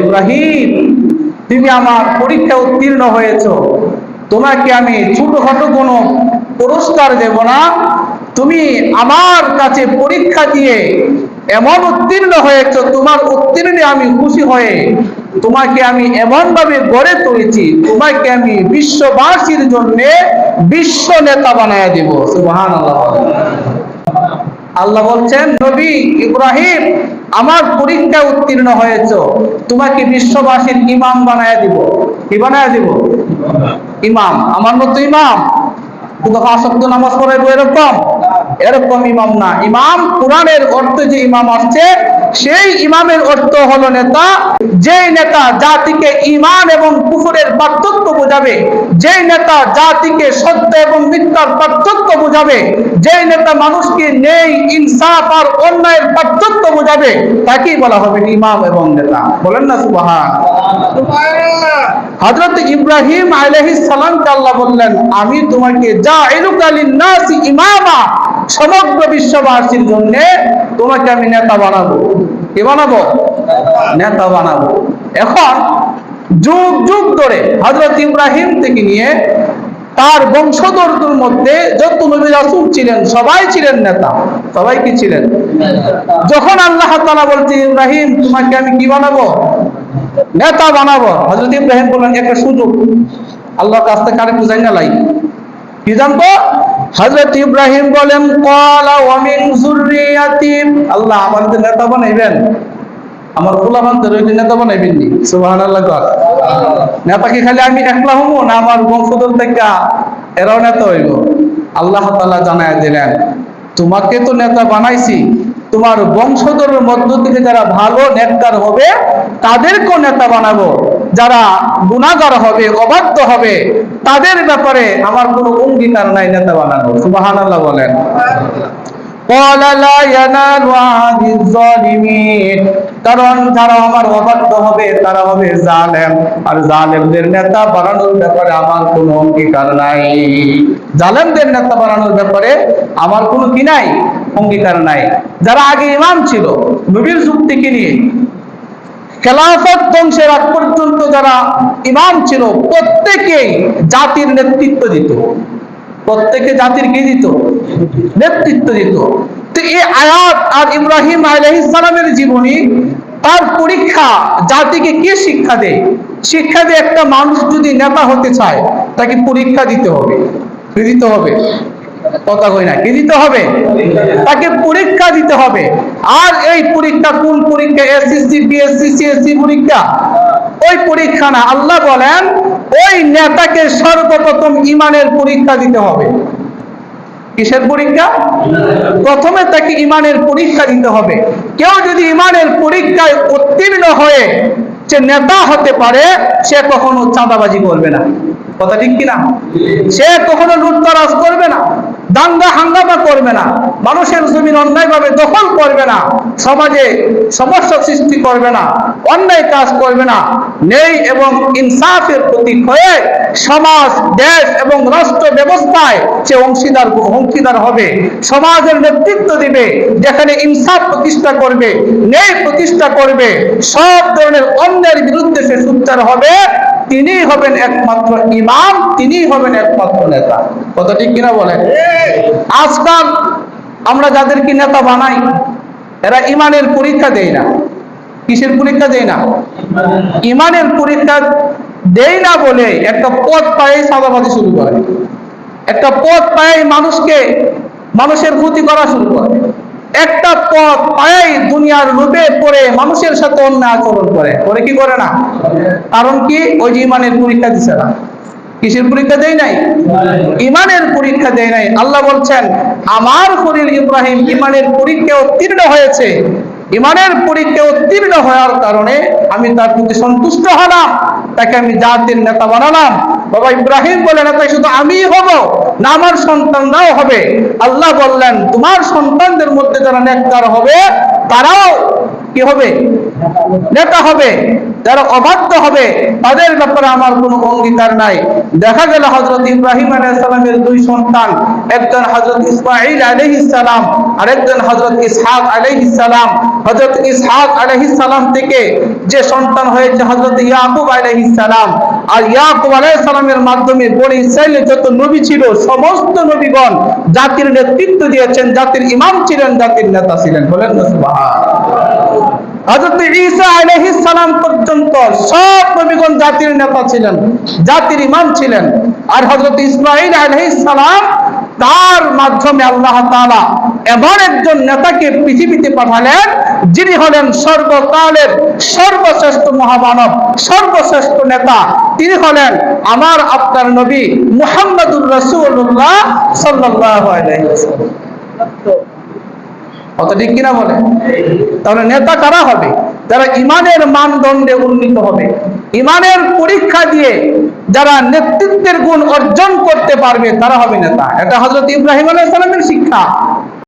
ইব্রাহিম, তুমি আমার পরীক্ষা উত্তীর্ণ হয়েছো। তোমাকে আমি ছোটখাটো কোনো পুরস্কার দেব না। তুমি আমার কাছে পরীক্ষা দিয়ে এমন উত্তীর্ণ হয়েছ, তোমার উত্তীর্ণে আমি খুশি হয়ে তোমাকে আমি এমন ভাবে গড়ে তুলেছি, তোমাকে আমি বিশ্ববাসীর জন্য বিশ্ব নেতা বানায় দেব। সুবহান আল্লাহ বলছেন, নবী ইব্রাহিম, আমার পরীক্ষায় উত্তীর্ণ হয়েছ, তোমাকে বিশ্ববাসীর ইমাম বানায় দিব। কি বানায় দিব? ইমাম। আমার মতো ইমাম। আসক্ত নামাজ পড়াইবো এরকম? এরকম ইমাম না। ইমাম কোরআনের অর্থ যে ইমাম আসছে, সেই ইমামের অর্থ হলো নেতা। যেই নেতা জাতিকে ইমান এবং কুফরের পার্থক্য বোঝাবে, যেই নেতা জাতিকে সত্য এবং মিথ্যার পার্থক্য বোঝাবে, যেই নেতা মানুষকে নেই, ইনসাফ আর অন্যায়ের পার্থক্য বোঝাবে, তাকেই বলা হবে ইমাম এবং নেতা। বলেন না, সুবাহান। হযরত ইব্রাহিম আলাইহিস সালামকে আল্লাহ বললেন, আমি তোমাকে যা লিন-নাসি ইমামা সমগ্র বিশ্ববাসীর জন্য তোমাকে আমি নেতা বানাবো। কি বানাবো? নেতা বানাবো। এখন যুগ যুগ ধরে হযরত ইব্রাহিম থেকে নিয়ে তার বংশধরদের মধ্যে যত নবী রাসূল ছিলেন, সবাই ছিলেন নেতা। সবাই কি ছিলেন? যখন আল্লাহ তাআলা বলছে, ইব্রাহিম, তোমাকে আমি কি বানাবো? নেতা বানাবো। হযরত ইব্রাহিম বললেন, একটা সুযোগ। আল্লাহর কাছ থেকে আরেকটু জানি না লাই। কি জানতো? হযরত ইব্রাহিম বলেন, ক্বালা ওয়া মিন যুররিয়াতি। আল্লাহ আমাদের নেতা বানাইবেন। আমার গোলামানদের ওই নেতা বানাইবেন নি সুবহানাল্লাহ নেতা কি খালি আমি একলা হব না আমার বংশধর থেকে এরাও নেতা হইব? আল্লাহ তাআলা জানায় দিলেন, তোমাকে তো নেতা বানাইছি। তোমার বংশধরের মধ্য থেকে যারা ভালো নেককার হবে, তাদেরকেও নেতা বানাবো। যারা গুণাগার হবে অবাধ্য হবে তাদের ব্যাপারে আমার কোনো অঙ্গীকার নাই নেতা বানানো। সুবাহান আল্লাহ বলেন কারণ যারা আমার অবাধ্য হবে তারা হবে জালেম। আর জালেমদের নেতা বানানোর ব্যাপারে আমার কোনো অঙ্গীকার নাই। জালেমদের নেতা বানানোর ব্যাপারে আমার কোনো কি নাই? অঙ্গীকার নাই। যারা আগে ইমাম ছিল নবীর যুক্তিকে নিয়ে খেলাফত ধ্বংসের আগ পর্যন্ত যারা ইমাম ছিল প্রত্যেকেই জাতির নেতৃত্ব দিত। প্রত্যেকে জাতির কি দিত? নেতৃত্ব দিত। তো এই আয়াত আর ইব্রাহিম আলাইহিস সালামের জীবনী, তার পরীক্ষা জাতিকে কে শিক্ষা দেয়? শিক্ষা দিয়ে একটা মানুষ যদি নেতা হতে চায়, তাকে পরীক্ষা দিতে হবে। দিতে হবে? কথা কই না, কি দিতে হবে? তাকে পরীক্ষা দিতে হবে। আর এই পরীক্ষা, কোন পরীক্ষা? এসএসসি বিএসসি সিএসসি পরীক্ষা? ওই পরীক্ষা না, আল্লাহ বলেন, ওই নেতাকে সর্বপ্রথম ইমানের পরীক্ষা দিতে হবে। কিসের পরীক্ষা? প্রথমে তাকে ইমানের পরীক্ষা দিতে হবে। কেউ যদি ইমানের পরীক্ষায় উত্তীর্ণ হয়ে সে নেতা হতে পারে, সে কখনো চাঁদাবাজি করবে না। কথা ঠিক কিনা? সে কখনো লুটতরাজ করবে না, দাঙ্গা হাঙ্গামা করবে না, মানুষের জমিন অন্যায়ভাবে দখল করবে না, সমাজে সমস্যা সৃষ্টি করবে না, অন্যায় কাজ করবে না, নেই এবং ইনসাফের প্রতীক হয়ে সমাজ, দেশ এবং রাষ্ট্র ব্যবস্থায় সে অংশীদার অংশীদার হবে। সমাজের নেতৃত্ব দিবে, যেখানে ইনসাফ প্রতিষ্ঠা করবে, ন্যায় প্রতিষ্ঠা করবে, সব ধরনের অন্যের বিরুদ্ধে সে সুচ্চার হবে। তিনি হবেন একমাত্র ইমাম তিনি হবেন একমাত্র নেতা। কথা ঠিক কিনা বলেন? আজকাল আমরা যাদেরকে নেতা বানাই, এরা ইমানের পরীক্ষা দেয় না। কিসের পরীক্ষা দেয় না? ইমানের পরীক্ষা দেয় না বলে একটা পথ পায়ে সাদাবাদি শুরু করে। একটা পথ পায়ে মানুষকে, মানুষের ক্ষতি করা শুরু করে। একটা পথ পায়ে দুনিয়ার লোভে পড়ে মানুষের সাথে অন্যায় আচরণ করে। করে কি করে না? কারণ কি? ওই যে ইমানের পরীক্ষা দিছে না। কিসের পরীক্ষা দেয় নাই? ইমানের পরীক্ষা দেয় নাই। আল্লাহ বলছেন, আমার খলিল ইব্রাহিম ইমানের পরীক্ষা উত্তীর্ণ হয়েছে। ইমানের পরীক্ষা উত্তীর্ণ হওয়ার কারণে আমি তার প্রতি সন্তুষ্ট হলাম। তাকে আমি জাতির নেতা বানালাম। বাবা ইব্রাহিম বলেন তাই শুধু আমি হব না আমার সন্তানরাও হবে। আল্লাহ বললেন, তোমার সন্তানদের মধ্যে যারা নেককার হবে, তারাও কি হবে? নেতা হবে। যারা অবাধ্য হবে, তাদের ব্যাপারে আমার কোনো অঙ্গীকার নাই। দেখা গেল হজরত ইব্রাহিম আলাইসালামের দুই সন্তান, একজন হজরত ইসমাইল সালাম, আরেকজন হজরত ইসহাক আলাইহিস সালাম। হজরত ইসহাক আলাইহিস সালাম থেকে যে সন্তান হয়েছে হজরত ইয়াকুব আলাইহিস সালাম। আর ইয়াকুব আলাইহিস সালামের মাধ্যমে বনি ইসরায়েলের যত নবী ছিল, সমস্ত নবীগণ জাতির নেতৃত্ব দিয়েছেন, জাতির ইমাম ছিলেন, জাতির নেতা ছিলেন। বলেন না সুবহান। জাতির নেতা ছিলেন, জাতির ইমাম ছিলেন। আর তার মাধ্যমে এমন একজন নেতাকে পৃথিবীতে পাঠালেন, যিনি হলেন সর্বকালের সর্বশ্রেষ্ঠ মহামানব, সর্বশ্রেষ্ঠ নেতা। তিনি হলেন আমার আপনার নবী মুহাম্মদুর রাসূলুল্লাহ সাল্লাল্লাহু আলাইহি কত ঠিক কিনা বলে? তাহলে নেতা কারা হবে? যারা ইমানের মানদণ্ডে উন্নীত হবে। ইমানের পরীক্ষা দিয়ে যারা নেতৃত্বের গুণ অর্জন করতে পারবে, তারা হবে নেতা। এটা হজরত ইব্রাহিম আলাইসালামের শিক্ষা।